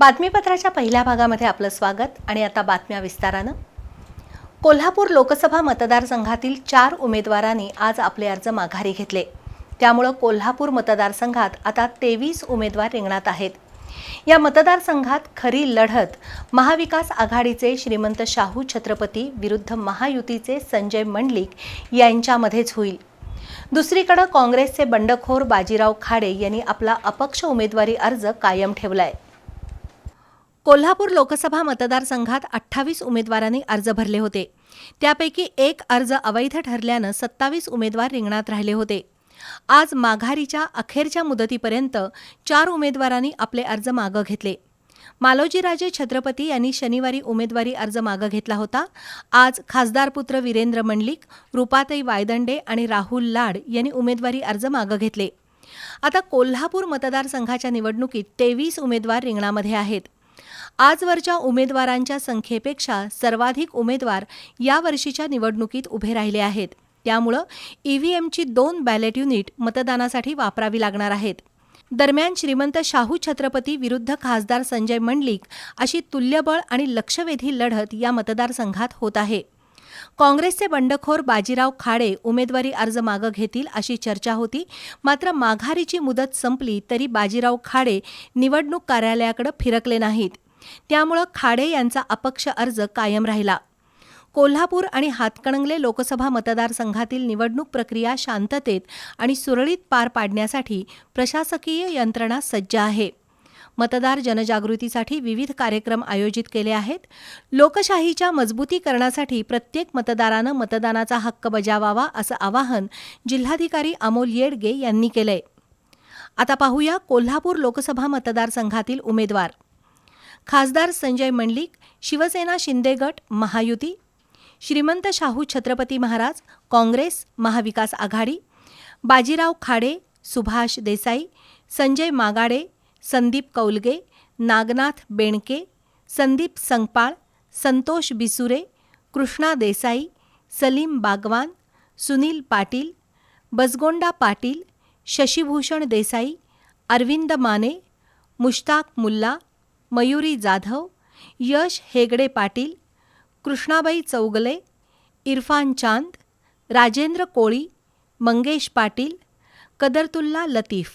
बातमीपत्राच्या पहिल्या भागामध्ये आपलं स्वागत आणि आता बातम्या विस्तारानं. कोल्हापूर लोकसभा मतदारसंघातील चार उमेदवारांनी आज आपले अर्ज माघारी घेतले. त्यामुळं कोल्हापूर मतदारसंघात आता तेवीस उमेदवार रिंगणात आहेत. या मतदारसंघात खरी लढत महाविकास आघाडीचे श्रीमंत शाहू छत्रपती विरुद्ध महायुतीचे संजय मंडलिक यांच्यामध्येच होईल. दुसरीकडं काँग्रेसचे बंडखोर बाजीराव खाडे यांनी आपला अपक्ष उमेदवारी अर्ज कायम ठेवला आहे कोल्हापूर लोकसभा मतदारसंघात अठ्ठावीस उमेदवारांनी अर्ज भरले होते. त्यापैकी एक अर्ज अवैध ठरल्यानं सत्तावीस उमेदवार रिंगणात राहिले होते. आज माघारीच्या अखेरच्या मुदतीपर्यंत चार उमेदवारांनी आपले अर्ज मागं घेतले. मालोजीराजे छत्रपती यांनी शनिवारी उमेदवारी अर्ज मागं घेतला होता. आज खासदार पुत्र वीरेंद्र मंडलिक रुपाताई वायदंडे आणि राहुल लाड यांनी उमेदवारी अर्ज मागं घेतले. आता कोल्हापूर मतदारसंघाच्या निवडणुकीत तेवीस उमेदवार रिंगणामध्ये आहेत. आजवरच्या उमेदवारांच्या संख्येपेक्षा सर्वाधिक उमेदवार या वर्षीच्या निवडणुकीत उभे राहिले आहेत. त्यामुळं ईव्हीएमची दोन बॅलेट युनिट मतदानासाठी वापरावी लागणार आहेत. दरम्यान श्रीमंत शाहू छत्रपती विरुद्ध खासदार संजय मंडलिक अशी तुल्यबळ आणि लक्षवेधी लढत या मतदारसंघात होत आहे. काँग्रेसचे बंडखोर बाजीराव खाडे उमेदवारी अर्ज मागं घेतील अशी चर्चा होती. मात्र माघारीची मुदत संपली तरी बाजीराव खाडे निवडणूक कार्यालयाकडे फिरकले नाहीत. त्यामुळं खाडे यांचा अपक्ष अर्ज कायम राहिला. कोल्हापूर आणि हातकणंगले लोकसभा मतदारसंघातील निवडणूक प्रक्रिया शांततेत आणि सुरळीत पार पाडण्यासाठी प्रशासकीय यंत्रणा सज्ज आहे. मतदार जनजागृतीसाठी विविध कार्यक्रम आयोजित केले आहेत. लोकशाहीच्या मजबूतीकरणासाठी प्रत्येक मतदारानं मतदानाचा हक्क बजावावा असं आवाहन जिल्हाधिकारी अमोल येडगे यांनी केलंय. आता पाहूया कोल्हापूर लोकसभा मतदारसंघातील उमेदवार. खासदार संजय मंडलिक शिवसेना शिंदे गट महायुती श्रीमंत शाहू छत्रपती महाराज काँग्रेस महाविकास आघाडी बाजीराव खाडे सुभाष देसाई संजय मागाडे संदीप कौलगे नागनाथ बेणके संदीप संगपाळ संतोष बिसुरे कृष्णा देसाई सलीम बागवान सुनील पाटील बसगोंडा पाटील शशिभूषण देसाई अरविंद माने मुश्ताक मुल्ला मयुरी जाधव यश हेगडे पाटील कृष्णाबाई चौगले इरफान चांद राजेंद्र कोळी मंगेश पाटील कदरतुल्ला लतीफ.